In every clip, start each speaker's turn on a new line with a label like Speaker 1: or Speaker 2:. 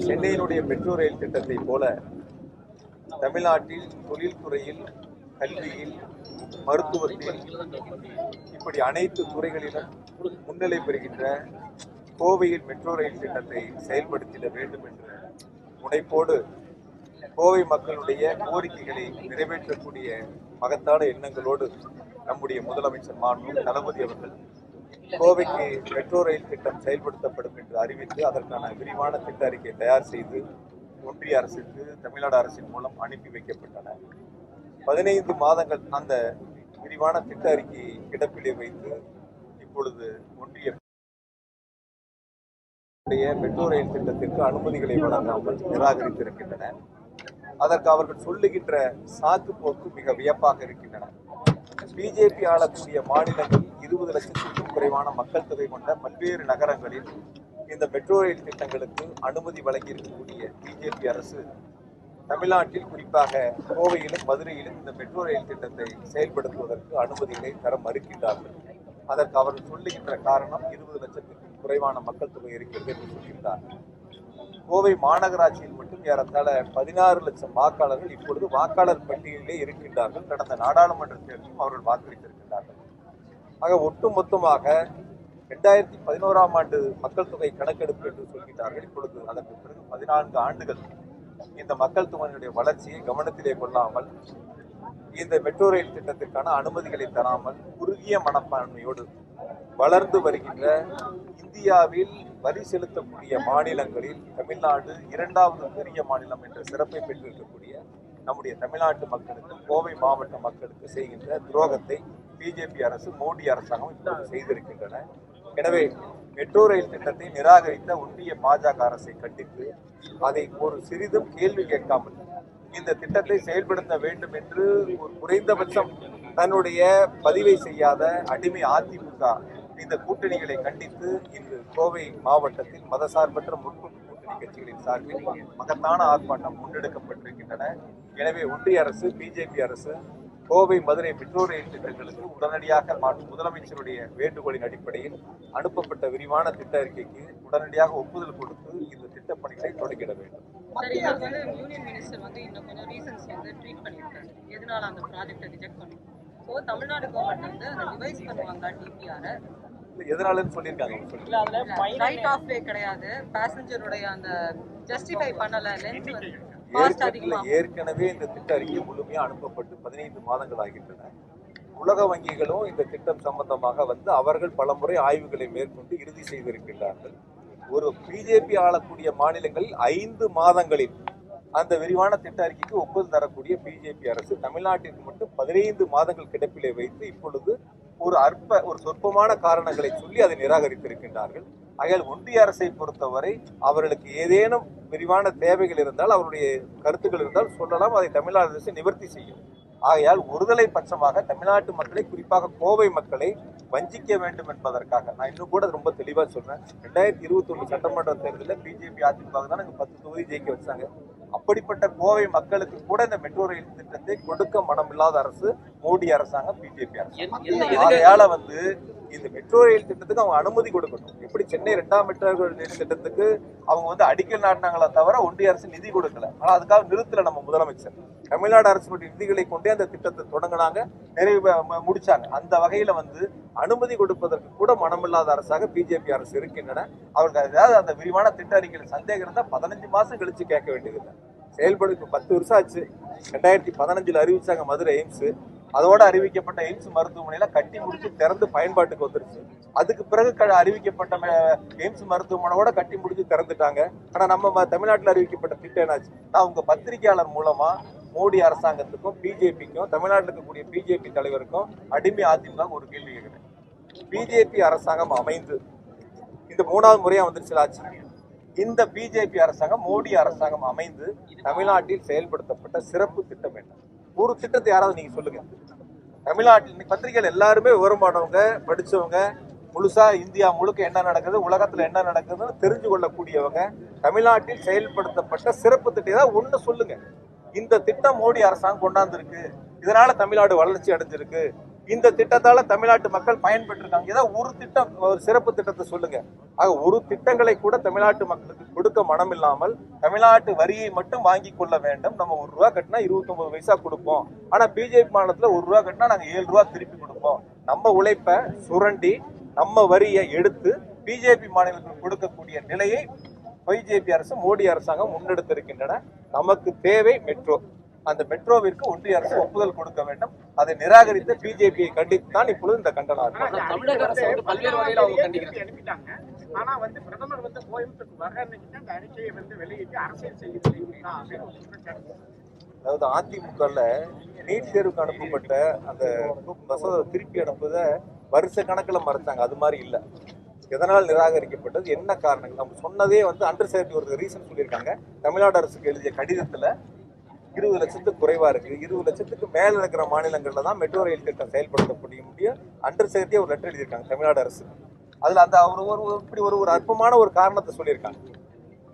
Speaker 1: சென்னையினுடைய metro rail திட்டத்தை போல தமிழ்நாட்டில் தொழில்துறையில் கல்வியில் மருத்துவத்தில் இப்படி அனைத்து துறைகளிலும் முன்னிலை பெறுகின்ற கோவையில் மெட்ரோ ரயில் திட்டத்தை செயல்படுத்திட வேண்டும் என்ற முனைப்போடு கோவை மக்களுடைய கோரிக்கைகளை நிறைவேற்றக்கூடிய மகத்தான எண்ணங்களோடு நம்முடைய முதலமைச்சர் மாண்பு தளபதி அவர்கள் கோவைக்கு மெட்ரோ ரயில் திட்டம் செயல்படுத்தப்படும் என்று அறிவித்து அதற்கான விரிவான திட்ட அறிக்கை தயார் செய்து ஒன்றிய அரசுக்கு தமிழ்நாடு அரசின் மூலம் அனுப்பி வைக்கப்பட்டன. பதினைந்து மாதங்கள் அந்த விரிவான திட்ட அறிக்கையை கிடப்பிலே வைத்து இப்பொழுது ஒன்றிய மெட்ரோ ரயில் திட்டத்திற்கு அனுமதிகளை வழங்காமல் நிராகரித்திருக்கின்றன. அதற்கு அவர்கள் சொல்லுகின்ற சாக்கு போக்கு மிக வியப்பாக இருக்கின்றன. பிஜேபி ஆளக்கூடிய மாநிலங்கள் இருபது லட்சத்திற்கும் குறைவான மக்கள் தொகை கொண்ட பல்வேறு நகரங்களில் இந்த மெட்ரோ ரயில் திட்டங்களுக்கு அனுமதி வழங்கி இருக்கக்கூடிய பிஜேபி அரசு தமிழ்நாட்டில் குறிப்பாக கோவையிலும் மதுரையிலும் இந்த மெட்ரோ ரயில் திட்டத்தை செயல்படுத்துவதற்கு அனுமதிகளை தர மறுக்கின்றார்கள். அதற்கு அவர்கள் சொல்லுகின்ற காரணம் இருபது லட்சத்திற்கும் குறைவான மக்கள் தொகை இருக்கிறது என்று சொல்கின்றார் கோவை மாநகராட்சியில் மட்டும் ஏறத்தாழ பதினாறு லட்சம் வாக்காளர்கள் இப்பொழுது வாக்காளர் பட்டியலிலே இருக்கின்றார்கள். கடந்த நாடாளுமன்ற தேர்தலும் அவர்கள் வாக்களித்திருக்கின்றார்கள். ஆக ஒட்டுமொத்தமாக ரெண்டாயிரத்தி பதினோராம் ஆண்டு மக்கள் தொகை கணக்கெடுப்பு என்று சொல்கிறார்கள் இப்பொழுது அதற்கு பிறகு பதினான்கு ஆண்டுகள் இந்த மக்கள் தொகையினுடைய வளர்ச்சியை கவனத்திலே கொள்ளாமல் இந்த மெட்ரோ ரயில் திட்டத்திற்கான அனுமதிகளை தராமல் குறுகிய மனப்பான்மையோடு வளர்ந்து வருகின்ற இந்தியாவில் வரி செலுத்தக்கூடிய மாநிலங்களில் தமிழ்நாடு இரண்டாவது பெரிய மாநிலம் என்ற சிறப்பை பெற்றிருக்கக்கூடிய நம்முடைய தமிழ்நாட்டு மக்களுக்கு கோவை மாவட்ட மக்களுக்கு செய்கின்ற துரோகத்தை பிஜேபி அரசு மோடி அரசாங்கம் இப்போது செய்திருக்கின்றன. எனவே மெட்ரோ ரயில் திட்டத்தை நிராகரித்த ஒன்றிய பாஜக அரசை கண்டித்து அதை ஒரு சிறிதும் கேள்வி கேட்காமல் இந்த திட்டத்தை செயல்படுத்த வேண்டும் என்று ஒரு குறைந்தபட்சம் தன்னுடைய பதிவை செய்யாத அடிமை அதிமுக இந்த கூட்டணிகளை கண்டித்து இன்று கோவை மாவட்டத்தில் மதசார்பற்ற முற்போக்கு கூட்டணி கட்சிகளின் சார்பில் மகத்தான ஆர்ப்பாட்டம் முன்னெடுக்கப்பட்டிருக்கின்றன. எனவே ஒன்றிய அரசு பிஜேபி அரசு கோவை மதுரை மெட்ரோ ரயில் திட்டங்களுக்கு உடனடியாக முதலமைச்சருடைய வேண்டுகோளின் அடிப்படையில் அனுப்பப்பட்ட விரிவான திட்ட அறிக்கைக்கு உடனடியாக ஒப்புதல் கொடுத்து இந்த திட்டப் பணிகளை தொடங்கிட வேண்டும்.
Speaker 2: யூனியன் மினிஸ்டர் வந்து இன்னும் கொஞ்சம் ரீசன்ஸ் வந்து ட்வீட் பண்ணியிருக்காரு. எதனால அந்த ப்ராஜெக்டை ரிஜெக்ட் பண்ணும் ஸோ தமிழ்நாடு கவர்மெண்ட் வந்து அதை ரிவைஸ் பண்ணுவாங்க டிபிஆரை
Speaker 1: இல்ல, எதனாலன்னு சொல்லியிருக்காங்க
Speaker 2: ரைட் ஆஃப் வே கிடையாது. பேசஞ்சருடைய அந்த ஜஸ்டிஃபை பண்ணல வந்து
Speaker 1: ஏற்கனவே
Speaker 2: அதிகமா.
Speaker 1: ஏற்கனவே இந்த திட்ட அறிக்கை முழுமையா அனுப்பப்பட்டு பதினைந்து மாதங்கள் ஆகின்றன. உலக வங்கிகளும் இந்த திட்டம் சம்பந்தமாக வந்து அவர்கள் பலமுறை ஆய்வுகளை மேற்கொண்டு இறுதி செய்திருக்கின்றார்கள். ஒரு பிஜேபி ஆளக்கூடிய மாநிலங்களில் ஐந்து மாதங்களில் அந்த விரிவான திட்ட அறிக்கைக்கு ஒப்புதல் தரக்கூடிய பிஜேபி அரசு தமிழ்நாட்டிற்கு மட்டும் பதினைந்து மாதங்கள் கிடப்பிலே வைத்து இப்பொழுது ஒரு அற்ப ஒரு சொற்பமான காரணங்களை சொல்லி அதை நிராகரித்திருக்கின்றார்கள். ஆகையால் ஒன்றிய அரசை பொறுத்தவரை அவர்களுக்கு ஏதேனும் விரிவான தேவைகள் இருந்தால் அவருடைய கருத்துக்கள் இருந்தால் சொல்லலாம் அதை தமிழ்நாடு அரசு நிவர்த்தி செய்யும். ஆகையால் ஒருதலை பட்சமாக தமிழ்நாட்டு மக்களை குறிப்பாக கோவை மக்களை வஞ்சிக்க வேண்டும் என்பதற்காக நான் இன்னும் கூட ரொம்ப தெளிவாக சொல்றேன். ரெண்டாயிரத்தி இருபத்தி சட்டமன்ற தேர்தலில் பிஜேபி அதிமுக தான் நாங்கள் பத்து தொகுதி ஜெயிக்க வச்சாங்க. அப்படிப்பட்ட கோவை மக்களுக்கு கூட இந்த மெட்ரோ ரயில் திட்டத்தை கொடுக்க மனமில்லாத அரசு மோடி அரசாங்கம் பிஜேபி அரசு ஆகையால வந்து இந்த மெட்ரோ ரயில் திட்டத்துக்கு அவங்க அனுமதி கொடுக்கணும். எப்படி சென்னை ரெண்டாம் மெட்ரோ ரயில் திட்டத்துக்கு அவங்க வந்து அடிக்கல் நாட்டினாங்களா தவிர ஒன்றிய அரசு நிதி கொடுக்கல. ஆனால் அதுக்காக நிறுத்தல நம்ம முதலமைச்சர். தமிழ்நாடு அரசுடைய நிதிகளை கொண்டே அந்த திட்டத்தை தொடங்கினாங்க. நிறைவு முடிச்சாங்க. அந்த வகையில வந்து அனுமதி கொடுப்பதற்கு கூட மனமில்லாத அரசாக பிஜேபி அரசு இருக்கின்றன. அவருக்கு ஏதாவது அந்த விரிவான திட்ட அறிக்கையில் சந்தேகம் இருந்தால் பதினஞ்சு மாசம் கழிச்சு கேட்க வேண்டியதில்லை. செயல்படு பத்து வருஷம் ஆச்சு. ரெண்டாயிரத்தி பதினஞ்சில் அறிவிச்சாங்க மதுரை எய்ம்ஸ். அதோட அறிவிக்கப்பட்ட எய்ம்ஸ் மருத்துவமனையில கட்டி முடிச்சு திறந்து பயன்பாட்டுக்கு வந்துருச்சு. அதுக்கு பிறகு க- அறிவிக்கப்பட்ட எய்ம்ஸ் மருத்துவமனையோட கட்டி முடிச்சு திறந்துட்டாங்க. ஆனா நம்ம தமிழ்நாட்டில் அறிவிக்கப்பட்ட திட்டம் என்னாச்சு? நான் உங்க பத்திரிகையாளர் மூலமா மோடி அரசாங்கத்துக்கும் பிஜேபிக்கும் தமிழ்நாட்டில் இருக்கக்கூடிய பிஜேபி தலைவருக்கும் அடிமை அதிமுக ஒரு கேள்வி கேட்கிறேன் பிஜேபி அரசாங்கம் அமைந்து இந்த மூணாவது முறையா வந்துருச்சு ஆட்சி இந்த பிஜேபி அரசாங்கம் மோடி அரசாங்கம் அமைந்து தமிழ்நாட்டில் செயல்படுத்தப்பட்ட சிறப்பு திட்டம் என்ன? ஒரு திட்டத்தை யாராவது நீங்க சொல்லுங்க. தமிழ்நாட்டில் இன்னைக்கு பத்திரிகைகள் எல்லாருமே விவரமானவங்க படிச்சவங்க முழுசா இந்தியா முழுக்க என்ன நடக்குது உலகத்துல என்ன நடக்குதுன்னு தெரிஞ்சு கொள்ளக்கூடியவங்க தமிழ்நாட்டில் செயல்படுத்தப்பட்ட சிறப்பு திட்டம் ஏதாவது ஒண்ணு சொல்லுங்க. இந்த திட்டம் மோடி அரசாங்கம் கொண்டாந்துருக்கு. இதனால தமிழ்நாடு வளர்ச்சி அடைஞ்சிருக்கு. இந்த திட்டத்தால தமிழ்நாட்டு மக்கள் பயன்பெற்றிருக்காங்க. ஏதாவது ஒரு திட்டம் ஒரு சிறப்பு திட்டத்தை சொல்லுங்க. ஆக ஒரு திட்டங்களை கூட தமிழ்நாட்டு மக்களுக்கு கொடுக்க மனம் இல்லாமல் தமிழ்நாட்டு வரியை மட்டும் வாங்கி கொள்ள வேண்டும். நம்ம ஒரு ரூபா கட்டினா இருபத்தொன்பது பைசா கொடுப்போம். ஆனா பிஜேபி மாநிலத்துல ஒரு ரூபா கட்டினா நாங்க ஏழு ரூபா திருப்பி கொடுப்போம். நம்ம உழைப்பை சுரண்டி நம்ம வரியை எடுத்து பிஜேபி மாநிலங்களுக்கு கொடுக்கக்கூடிய நிலையை பிஜேபி அரசு மோடி அரசாங்கம் முன்னெடுத்திருக்கின்றன. நமக்கு தேவை மெட்ரோ. அந்த மெட்ரோவிற்கு ஒன்றிய அரசு ஒப்புதல் கொடுக்க வேண்டும். அதை நிராகரித்த பிஜேபியை கண்டித்து தான் இப்பொழுது இந்த கண்டனம்
Speaker 3: ஆனா வந்து பிரதமர் வந்து கோயம்புத்தூர் வர அந்த அறிக்கையை வந்து வெளியிட்டு அரசியல்
Speaker 1: அதாவது அதிமுகல நீட் தேர்வுக்கு அனுப்பப்பட்ட அந்த மசோதா திருப்பி அனுப்புவதை வருஷ கணக்குல மறைச்சாங்க அது மாதிரி இல்ல. எதனால் நிராகரிக்கப்பட்டது? என்ன காரணங்கள்? நம்ம சொன்னதே வந்து அண்டர் செக்ரட்டரி ஒரு ரீசன் சொல்லியிருக்காங்க. தமிழ்நாடு அரசுக்கு எழுதிய கடிதத்துல இருபது லட்சத்துக்கு குறைவா இருக்கு. இருபது லட்சத்துக்கு மேல இருக்கிற மாநிலங்கள்ல தான் மெட்ரோ ரயில் திட்டம் செயல்படுத்தக்கூடிய முடியும். அண்டர் சேர்த்தே ஒரு லெட்டர் எழுதியிருக்காங்க தமிழ்நாடு அரசு. அதுல அந்த அவர் ஒரு இப்படி ஒரு ஒரு அற்பமான ஒரு காரணத்தை சொல்லியிருக்காங்க.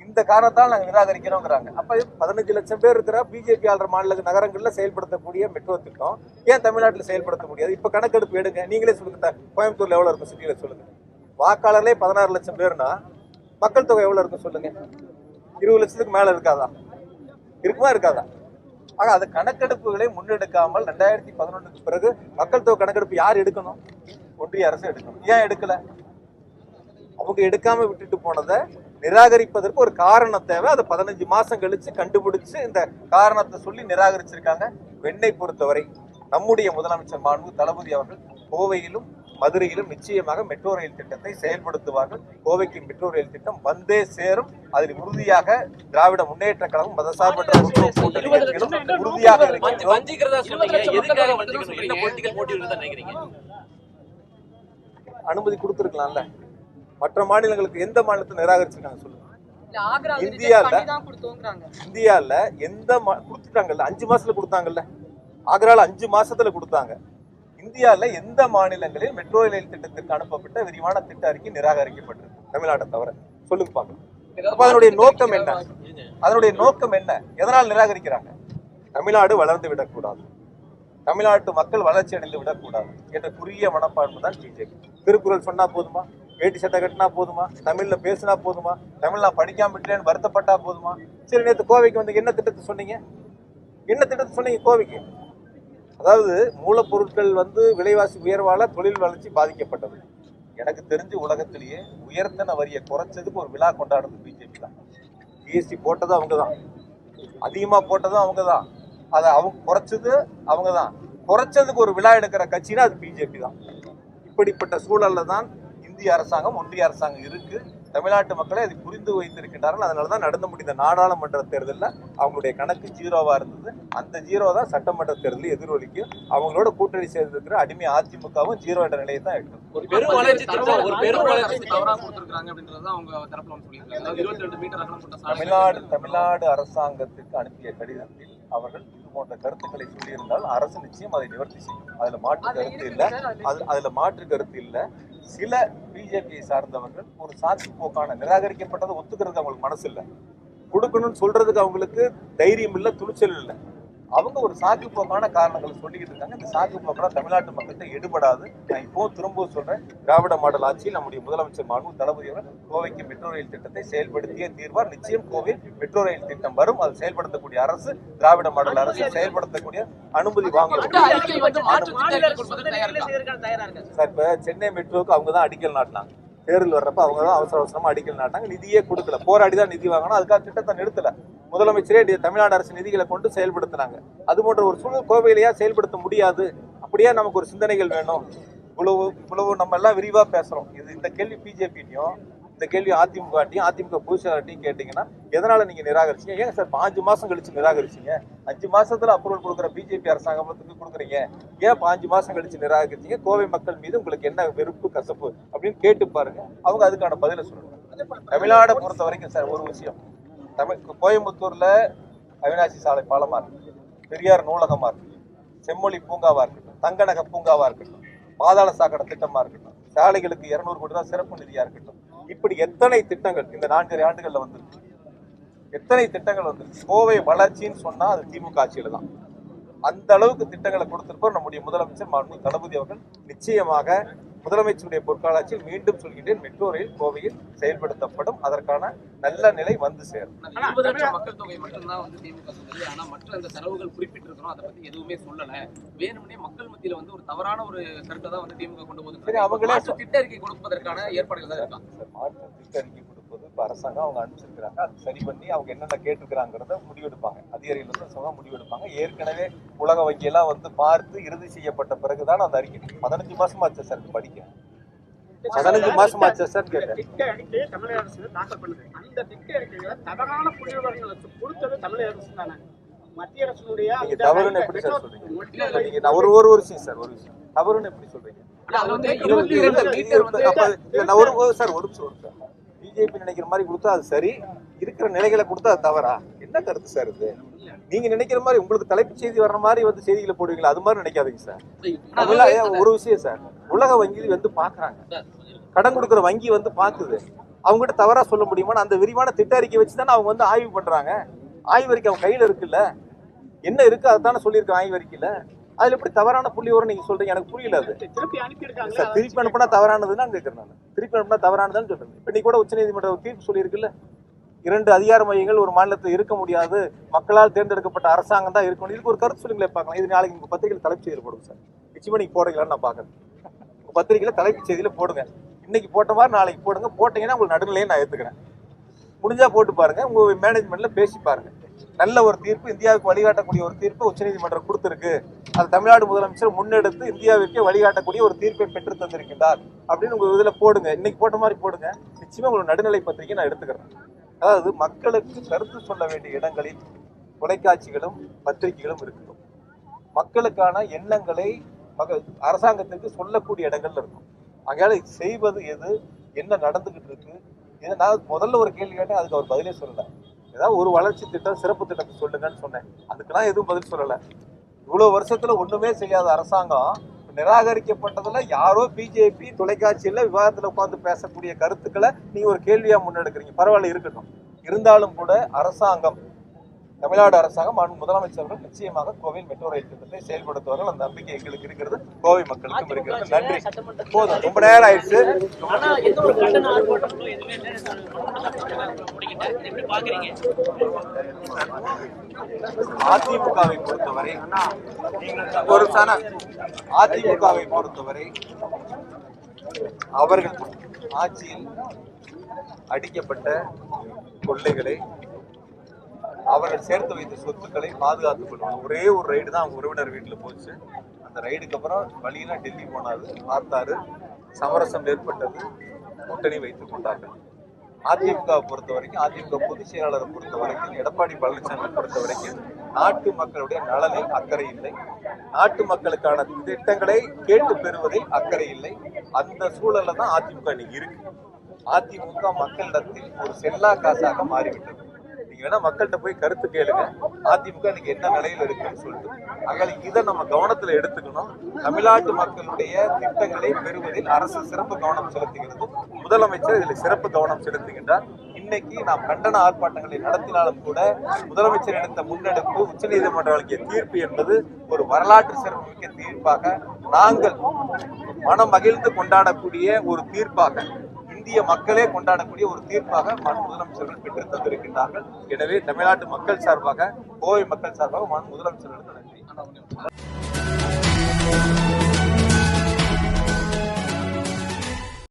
Speaker 1: இந்த காரணத்தால் நாங்கள் நிராகரிக்கிறோங்கிறாங்க. அப்போ பதினஞ்சு லட்சம் பேர் இருக்கிற பிஜேபி ஆளுற மாநில நகரங்களில் செயல்படுத்தக்கூடிய மெட்ரோ திட்டம். ஏன் தமிழ்நாட்டில் செயல்படுத்த முடியாது? இப்போ கணக்கெடுப்பு எடுங்க. நீங்களே சொல்லுங்க. கோயம்புத்தூர்ல எவ்வளோ இருக்கும் சிட்டியில் சொல்லுங்க. வாக்காளர்களே பதினாறு லட்சம் பேர்னா மக்கள் தொகை எவ்வளோ இருக்கும் சொல்லுங்க? இருபது லட்சத்துக்கு மேலே இருக்காதா? இருக்குமா இருக்காதா? ஆக அது கணக்கெடுப்புகளை முன்னெடுக்காமல் ரெண்டாயிரத்தி பதினொன்றுக்கு பிறகு மக்கள் தொகை கணக்கெடுப்பு யார் எடுக்கணும்? ஒன்றிய அரசு எடுக்கணும். ஏன் எடுக்கல? அவங்க எடுக்காம விட்டுட்டு போனதை நிராகரிப்பதற்கு ஒரு காரணம் தேவை. அதை பதினஞ்சு மாசம் கழிச்சு கண்டுபிடிச்சு இந்த காரணத்தை சொல்லி நிராகரிச்சிருக்காங்க. வெண்ணை பொறுத்தவரை நம்முடைய முதலமைச்சர் மாண்பு தளபதி அவர்கள் கோவையிலும் மதுரையிலும் நிச்சயமாக மெட்ரோ ரயில் திட்டத்தை செயல்படுத்துவார்கள். கோவைக்கு மெட்ரோ ரயில் திட்டம் வந்தே சேரும். அதில் உறுதியாக திராவிட முன்னேற்ற கழகம் மதசார்பற்ற உறுதியாக அனுமதி கொடுத்துருக்கலாம்ல. மற்ற மாநிலங்களுக்கு எந்த மாநிலத்தை நிராகரிச்சிருக்காங்க சொல்லுங்க.
Speaker 2: இல்ல ஆக்ரா
Speaker 1: இந்தியால- இந்தியால எந்த மா- கொடுத்துட்டாங்கல்ல? அஞ்சு மாசத்துல கொடுத்தாங்கல்ல. ஆக்ரால அஞ்சு மாசத்துல கொடுத்தாங்க. இந்தியால எந்த மாநிலங்களில் மெட்ரோ ரயில் திட்டத்திற்கு அனுப்பப்பட்ட விரிவான திட்ட அறிக்கை நிராகரிக்கப்பட்டிருக்கு? தமிழ்நாட்டை தவிர. சொல்லுங்க பாக்கலாம் அதனுடைய நோக்கம் என்ன? அதனுடைய நோக்கம் என்ன? எதனால் நிராகரிக்கிறாங்க? தமிழ்நாடு வளர்ந்து விடக்கூடாது. தமிழ்நாட்டு மக்கள் வளர்ச்சி அடைந்து விடக்கூடாது என்ற குறுகிய மனப்பான்மை தான் பிஜேபி. திருக்குறள் சொன்னா போதுமா? வேட்டி சட்டை கட்டினா போதுமா? தமிழ்ல பேசினா போதுமா? தமிழ் நான் படிக்காம விட்டேன்னு வருத்தப்பட்டா போதுமா? சரி நேற்று கோவைக்கு வந்து என்ன திட்டத்தை சொன்னீங்க? என்ன திட்டத்தை சொன்னீங்க கோவைக்கு? அதாவது மூலப்பொருட்கள் வந்து விலைவாசி உயர்வால தொழில் வளர்ச்சி பாதிக்கப்பட்டது. எனக்கு தெரிஞ்சு உலகத்திலேயே உயர்த்தன வரியை குறைச்சதுக்கு ஒரு விழா கொண்டாடுறது பிஜேபி தான். ஜிஎஸ்டி போட்டது அவங்க தான் அதிகமாக போட்டதும் அவங்க தான் அதை அவங்க குறைச்சது அவங்க தான் குறைச்சதுக்கு ஒரு விழா எடுக்கிற கட்சினா அது பிஜேபி தான். இப்படிப்பட்ட சூழல்ல தான் இந்திய அரசாங்கம் ஒன்றிய அரசாங்கம் இருக்குது தமிழ்நாட்டு மக்களை அதை புரிந்து வைத்திருக்கின்றார்கள். அதனால தான் நடந்து முடிந்த நாடாளுமன்ற தேர்தலில் அவங்களுடைய கணக்கு ஜீரோவா இருந்தது. அந்த ஜீரோ தான் சட்டமன்ற தேர்தலில் எதிரொலிக்கும் அவங்களோட கூட்டணி சேர்ந்திருக்கிற அடிமை அதிமுகவும் ஜீரோ என்ற நிலையை தான் எட்டும்
Speaker 4: ஒரு பெரும் வளர்ச்சி திட்டம் ஒரு பெரும் வளர்ச்சி
Speaker 3: அரசு தவறா கொடுத்திருக்காங்க அப்படின்றத அவங்க தரப்புல வந்து சொல்லியிருக்காங்க. அதாவது இருபத்தி ரெண்டு மீட்டர் அகலம் கொண்ட சாலை
Speaker 1: தமிழ்நாடு தமிழ்நாடு அரசாங்கத்துக்கு அனுப்பிய கடிதத்தில் அவர்கள் இது போன்ற கருத்துக்களை சொல்லியிருந்தால் அரசு நிச்சயம் அதை நிவர்த்தி செய்யும். அதுல மாற்று கருத்து இல்ல.
Speaker 2: அதுல
Speaker 1: மாற்று கருத்து இல்ல. சில பிஜேபியை சார்ந்தவர்கள் ஒரு சாட்சி போக்கான நிராகரிக்கப்பட்டதை ஒத்துக்கிறதுக்கு அவங்களுக்கு மனசு இல்லை கொடுக்கணும்னு சொல்றதுக்கு அவங்களுக்கு தைரியம் இல்லை துணிச்சல் இல்லை. அவங்க ஒரு சாக்கு போக்கான காரணங்களை சொல்லிக்கிட்டு இருக்காங்க. இந்த சாக்கு போக்கெல்லாம் தமிழ்நாட்டு மக்கள்கிட்ட எடுபடாது நான் இப்போ திரும்பவும் சொல்றேன். திராவிட மாடல் ஆட்சியில் நம்முடைய முதலமைச்சர் மாண்பு தளபதி அவர்கள் கோவைக்கு மெட்ரோ ரயில் திட்டத்தை செயல்படுத்தியே தீர்வார். நிச்சயம் கோவில் மெட்ரோ ரயில் திட்டம் வரும். அது செயல்படுத்தக்கூடிய அரசு திராவிட மாடல் அரசு செயல்படுத்தக்கூடிய அனுமதி
Speaker 4: இருக்கா?
Speaker 1: சார் இப்ப சென்னை மெட்ரோவுக்கு அவங்க தான் அடிக்கல் நாட்டினாங்க. தேர்தல் வர்றப்ப அவங்க தான் அவசர அவசரமாக அடிக்கல் நாட்டாங்க நிதியே கொடுக்கல. போராடி தான் நிதி வாங்கணும். அதுக்காக திட்டத்தை நிறுத்தல. முதலமைச்சரே தமிழ்நாடு அரசு நிதிகளை கொண்டு செயல்படுத்தினாங்க. அது போன்ற ஒரு சூழல் கோவையிலேயே செயல்படுத்த முடியாது. அப்படியே நமக்கு ஒரு சிந்தனைகள் வேணும். இவ்வளவு இவ்வளவு நம்ம எல்லாம் விரிவாக பேசுகிறோம் இது இந்த கேள்வி பிஜேபியும் இந்த கேள்வி அதிமுக ஆட்டியும் அதிமுக பொதுச்செயலாட்டியும் கேட்டீங்கன்னா எதனால நீங்க நிராகரிச்சீங்க? ஏங்க சார் பாஞ்சு மாசம் கழிச்சு நிராகரிச்சீங்க? அஞ்சு மாசத்துல அப்ரூவல் கொடுக்குற பிஜேபி அரசாங்கத்துக்கு கொடுக்குறீங்க. ஏன் பாஞ்சு மாசம் கழிச்சு நிராகரிச்சீங்க? கோவை மக்கள் மீது உங்களுக்கு என்ன வெறுப்பு கசப்பு அப்படின்னு கேட்டு பாருங்க. அவங்க அதுக்கான பதிலை சொல்லணும் தமிழ்நாடை பொறுத்த வரைக்கும் சார் ஒரு விஷயம். தமிழ் கோயம்புத்தூர்ல அவினாசி சாலை பாலமா இருக்கு பெரியார் நூலகமா இருக்கு செம்மொழி பூங்காவா இருக்கட்டும் தங்கநக பூங்காவா இருக்கட்டும் பாதாள சாக்கடை திட்டமா இருக்கட்டும் சாலைகளுக்கு இருநூறு கோடி ரூபா சிறப்பு நிதியா இருக்கட்டும் இப்படி எத்தனை திட்டங்கள் இந்த நான்கரை ஆண்டுகளில் வந்திருக்கு? எத்தனை திட்டங்கள் வந்திருக்கு? கோவை வளர்ச்சின்னு சொன்னால் அது திமுக ஆட்சியில் தான். அந்த அளவுக்கு திட்டங்களை கொடுத்திருப்போம் நம்முடைய முதலமைச்சர் மாண்பு தளபதி அவர்கள். நிச்சயமாக முதலமைச்சருடைய பொற்காலாட்சியில் மீண்டும் சொல்கின்றேன் மெட்ரோ ரயில் கோவையில் செயல்படுத்தப்படும். அதற்கான நல்ல நிலை வந்து சேரும்.
Speaker 4: மக்கள் தொகை மட்டும்தான் வந்து திமுக சொல்லுது. ஆனா மற்ற அந்த செலவுகள் குறிப்பிட்டிருக்கிறோம். அதை பத்தி எதுவுமே சொல்லல. வேணும்னே மக்கள் மத்தியில வந்து ஒரு தவறான ஒரு கருத்தை தான் வந்து திமுக கொண்டு போகுது.
Speaker 1: சரி, அவங்களே
Speaker 4: திட்ட அறிக்கை கொடுப்பதற்கான ஏற்பாடுகள் தான் இருக்கா?
Speaker 1: சார் மாற்று திட்ட அறிக்கை இப்போ அரசாங்கம் அவங்க அனுப்பிச்சிருக்கிறாங்க. அது சரி பண்ணி அவங்க என்னென்ன கேட்டிருக்கிறாங்கிறத முடிவெடுப்பாங்க. அதிகாரிகள் வந்து சொன்னா முடிவெடுப்பாங்க. ஏற்கனவே உலக வங்கியெல்லாம் வந்து பார்த்து இறுதி செய்யப்பட்ட பிறகுதான் அந்த அறிக்கை பதினஞ்சு மாசமா ஆச்சு சார் படிக்க? பதினஞ்சு மாசமா ஆச்சு சார் கேட்டேன்.
Speaker 3: திட்ட அறிக்கையை தமிழக அரசு தாக்கல் பண்ணுது. அந்த திட்ட அறிக்கையில தவறான புள்ளி விவரங்களை கொடுத்தது தமிழக அரசு தானே? மத்திய அரசுடைய
Speaker 1: தவறுன்னு எப்படி சார் சொல்றீங்க? நான் ஒரு ஒரு ஒரு விஷயம் சார் ஒரு விஷயம். தவறுன்னு எப்படி சொல்றீங்க?
Speaker 4: ஆனா அது வந்து இருபத்தி இரண்டு மீட்டர் வந்து
Speaker 1: அப்ப இல்ல, நான் ஒரு சார் ஒரு நிமிஷம் ஒரு நிமிஷம். பிஜேபி நினைக்கிற மாதிரி கொடுத்தா அது சரி இருக்கிற நிலைகளை கொடுத்தா அது தவறா? என்ன கருத்து சார் இது? நீங்க நினைக்கிற மாதிரி உங்களுக்கு தலைப்புச் செய்தி வர்ற மாதிரி வந்து செய்திகளை போடுவீங்களா? அது மாதிரி நினைக்காதீங்க சார் ஒரு விஷயம் சார் உலக வங்கி வந்து பாக்குறாங்க. கடன் கொடுக்குற வங்கி வந்து பாக்குது. அவங்ககிட்ட தவறா சொல்ல முடியுமா அந்த விரிவான திட்ட அறிக்கை வச்சு தானே அவங்க வந்து ஆய்வு பண்றாங்க. ஆய்வறிக்கை அவங்க கையில இருக்குல்ல? என்ன இருக்கு? அதானே சொல்லியிருக்கோம் ஆய்வறிக்கையில அதுல எப்படி தவறான புள்ளி வரும் நீங்க சொல்றீங்க? எனக்கு புரியல அது.
Speaker 3: திருப்பி அனுப்பியிருக்காங்க
Speaker 1: சார் திருப்பி அனுப்புனா தவறானதுன்னு கேட்கறேன் நான். திருப்பி அனுப்புனா தவறானதுன்னு சொல்றேன். இப்ப நீ கூட உச்சநீதிமன்ற தீர்ப்பு சொல்லியிருக்குல்ல? இரண்டு அதிகார மையங்கள் ஒரு மாநிலத்தில் இருக்க முடியாது. மக்களால் தேர்ந்தெடுக்கப்பட்ட அரசாங்கம் தான் இருக்கணும். இதுக்கு ஒரு கருத்து சொல்லுங்களே பார்க்கலாம். இது நாளைக்கு உங்க பத்திரிகையில் தலைப்பு செய்தியில் போடுங்க சார். நிச்சயமா நீங்க போடுறீங்களான்னு நான் பார்க்கறேன். உங்க பத்திரிகையில தலைப்பு செய்தியில போடுங்க. இன்னைக்கு போட்ட மாதிரி நாளைக்கு போடுங்க. போட்டீங்கன்னா உங்களுக்கு நடுநிலையை நான் ஏத்துக்கிறேன். முடிஞ்சா போட்டு பாருங்க. உங்க மேனேஜ்மெண்ட்ல பேசி பாருங்க. நல்ல ஒரு தீர்ப்பு இந்தியாவுக்கு வழிகாட்டக்கூடிய ஒரு தீர்ப்பு உச்சநீதிமன்றம் கொடுத்திருக்கு. அது தமிழ்நாடு முதலமைச்சர் முன்னெடுத்து இந்தியாவிற்கே வழிகாட்டக்கூடிய ஒரு தீர்ப்பை பெற்று தந்திருக்கின்றார். அப்படின்னு உங்க இதில் போடுங்க. இன்னைக்கு போட்ட மாதிரி போடுங்க. நிச்சயமா உங்களோட நடுநிலை பத்திரிகை நான் எடுத்துக்கிறேன். அதாவது மக்களுக்கு கருத்து சொல்ல வேண்டிய இடங்களில் தொலைக்காட்சிகளும் பத்திரிகைகளும் இருக்கணும் மக்களுக்கான எண்ணங்களை மக- அரசாங்கத்திற்கு சொல்லக்கூடிய இடங்கள்ல இருக்கும் ஆகையால செய்வது எது? என்ன நடந்துகிட்டு இருக்கு? இதை நான் முதல்ல ஒரு கேள்வி கேட்டேன் அதுக்கு அவர் பதிலே சொல்லலை. ஏதாவது ஒரு வளர்ச்சி திட்டம் சிறப்பு திட்டத்தை சொல்லுங்கன்னு சொன்னேன். அதுக்கெல்லாம் எதுவும் பதில் சொல்லலை. இவ்வளோ வருஷத்தில் ஒன்றுமே செய்யாத அரசாங்கம் நிராகரிக்கப்பட்டதுல யாரோ பிஜேபி தொலைக்காட்சியில் விவாதத்தில் உட்காந்து பேசக்கூடிய கருத்துக்களை நீங்கள் ஒரு கேள்வியாக முன்னெடுக்கிறீங்க. பரவாயில்ல இருக்கட்டும். இருந்தாலும் கூட அரசாங்கம் தமிழ்நாடு அரசாங்கம் மாண்பு முதலமைச்சர்கள் நிச்சயமாக கோவில் மெட்ரோ ரயில் திட்டத்தை செயல்படுத்துவார்கள். அந்த நம்பிக்கை எங்களுக்கு இருக்கிறது. கோவை மக்களுக்கும் இருக்கிறது. நன்றி. போதும். ரொம்ப நேரம் ஆயிடுச்சு. அதிமுகவை பொறுத்தவரை ஒரு சன அதிமுகவை பொறுத்தவரை அவர்கள் ஆட்சியில் அடிக்கப்பட்ட கொள்ளைகளை அவர்கள் சேர்த்து வைத்த சொத்துக்களை பாதுகாத்துக் கொள்வாங்க. ஒரே ஒரு ரைடு தான் அவங்க உறவினர் வீட்டில் போச்சு. அந்த ரைடுக்கு அப்புறம் வழியெல்லாம் டெல்லி போனாரு. பார்த்தாரு. சமரசம் ஏற்பட்டது. கூட்டணி வைத்துக் கொண்டார்கள். அதிமுக பொறுத்த வரைக்கும் அதிமுக பொதுச் செயலாளரை பொறுத்த வரைக்கும் எடப்பாடி பழனிசாமி பொறுத்த வரைக்கும் நாட்டு மக்களுடைய நலனில் அக்கறை இல்லை. நாட்டு மக்களுக்கான திட்டங்களை கேட்டு பெறுவதில் அக்கறை இல்லை. அந்த சூழல்ல தான் அதிமுக இன்னைக்கு இருக்கு. அதிமுக மக்களிடத்தில் ஒரு செல்லா காசாக மாறிவிட்டது. நீங்க வேணா மக்கள்கிட்ட போய் கருத்து கேளுங்க. அதிமுக இன்னைக்கு என்ன நிலையில இருக்குன்னு சொல்லிட்டு. அதனால இதை நம்ம கவனத்துல எடுத்துக்கணும். தமிழ்நாட்டு மக்களுடைய திட்டங்களை பெறுவதில் அரசு சிறப்பு கவனம் செலுத்துகிறது. முதலமைச்சர் இதில் சிறப்பு கவனம் செலுத்துகின்றார். இன்னைக்கு நாம் கண்டன ஆர்ப்பாட்டங்களை நடத்தினாலும் கூட முதலமைச்சர் எடுத்த முன்னெடுப்பு உச்சநீதிமன்றம் வழங்கிய தீர்ப்பு என்பது ஒரு வரலாற்று சிறப்புமிக்க தீர்ப்பாக நாங்கள் மனம் மகிழ்ந்து கொண்டாடக்கூடிய ஒரு தீர்ப்பாக இந்திய மக்களே கொண்டாடக்கூடிய ஒரு தீர்ப்பாக மாண்பு முதலமைச்சர்கள் பெற்று தந்திருக்கின்றார்கள். எனவே தமிழ்நாட்டு மக்கள் சார்பாக கோவை மக்கள் சார்பாக மாண்பு முதலமைச்சர்களுக்கு நன்றி.